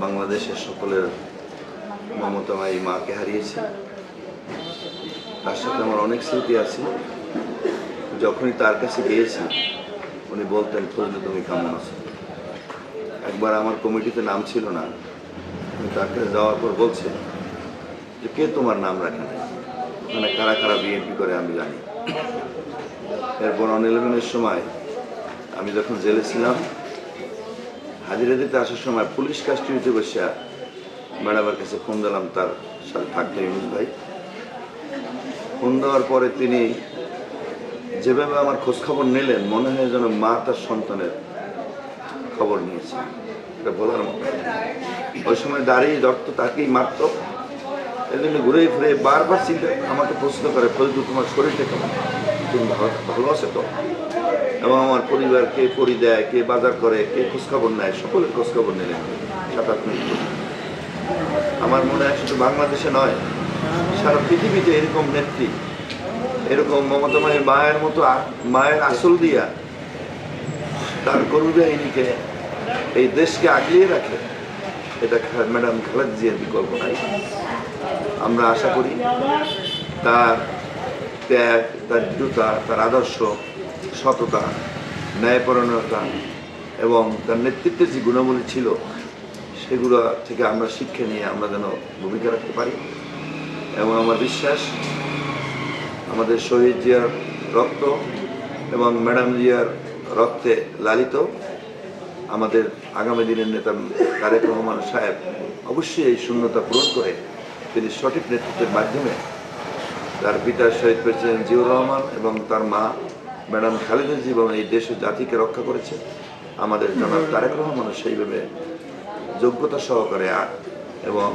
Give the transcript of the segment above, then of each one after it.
বাংলাদেশের সকলের মমতা মমতাময়ী মাকে হারিয়েছি। তার সাথে আমার অনেক স্মৃতি আছে। যখনই তার কাছে গিয়েছি উনি বলতেন ফজলু তুমি কেমন আছো? একবার আমার কমিটিতে নাম ছিল না। তার কাছে যাওয়ার পর বলছে যে, কে তোমার নাম রাখে নাই? ওখানে কারা কারা বিএনপি করে আমি জানি। এরপর অন সময় আমি যখন জেলে ছিলাম হাজিরা দিতে আসার সময় পুলিশ কাস্টডিতে বসে ম্যাডামের কাছে ফোন দিলাম তার সাথে থাকতো ইউনুস ভাই। ফোন দেওয়ার পরে তিনি যেভাবে আমার খোঁজখবর নিলেন, মনে হয় যেন মা তার সন্তানের খবর নিয়েছে। এটা বলার মতো। ওই সময় দাঁড়িয়ে ধরতো তাকেই মারতো এই ঘুরে ফিরে বারবার চিন্তা আমাকে প্রশ্ন করে ফজলু তোমার শরীরটা কেমন? তুমি ভালো ভালো আছে তো? এবং আমার পরিবার কে পরি দেয়, কে বাজার করে, কে খোঁজখবর নেয়, সকলের খোঁজখবর নিলেন সাত আমার মনে হয় শুধু বাংলাদেশে নয়, সারা পৃথিবীতে এরকম নেত্রী, এরকম মমতা মায়ের মায়ের মতো মায়ের আসল দিয়া তার করুণাহিনীকে এই দেশকে আগলিয়ে রাখে, এটা ম্যাডাম খালেদ জিয়ার বিকল্প নাই। আমরা আশা করি তার ত্যাগ, তার দৃঢ়তা তার আদর্শ সততা, ন্যায়পরায়ণতা এবং তার নেতৃত্বের যে গুণাবলী ছিল, সেগুলো থেকে আমরা শিক্ষা নিয়ে আমরা যেন ভূমিকা রাখতে পারি। এবং আমার বিশ্বাস, আমাদের শহীদ জিয়ার রক্ত এবং ম্যাডাম জিয়ার রক্তে লালিত আমাদের আগামী দিনের নেতা তারেক রহমান সাহেব অবশ্যই এই শূন্যতা পূরণ করে তিনি সঠিক নেতৃত্বের মাধ্যমে তার পিতা শহীদ প্রেসিডেন্ট জিয়াউর রহমান এবং তার মা ম্যাডাম খালেদা জীবন এই দেশ ও জাতিকে রক্ষা করেছে। আমাদের জনাব তারেক রহমানও সেইভাবে যোগ্যতা সহকারে আর এবং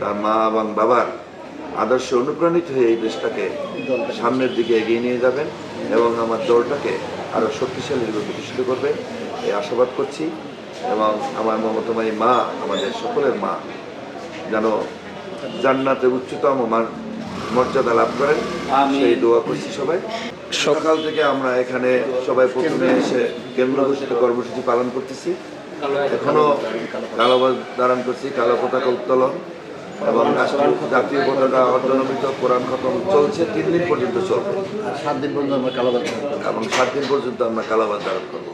তার মা এবং বাবার আদর্শে অনুপ্রাণিত হয়ে এই দেশটাকে সামনের দিকে এগিয়ে নিয়ে যাবেন এবং আমার দলটাকে আরও শক্তিশালী রূপে প্রতিষ্ঠিত করবে এই আশাবাদ করছি। এবং আমার মমতাময়ী মা আমাদের সকলের মা যেন জান্নাতে উচ্চতম মর্যাদা লাভ করেন। সেই দোয়া করছি সবাই। সকাল থেকে আমরা এখানে সবাই প্রথমে এসে কেন্দ্র ঘোষিত কর্মসূচি পালন করতেছি। এখনও কালো ধারণ করছি কালো পতাকা উত্তোলন এবং রাষ্ট্রীয় জাতীয় পতাকা অর্জনমিত কোরআন খতম চলছে তিন দিন পর্যন্ত চলবে। সাত দিন পর্যন্ত আমরা কালো এবং সাত দিন পর্যন্ত আমরা কালাবাজ ধারণ করব।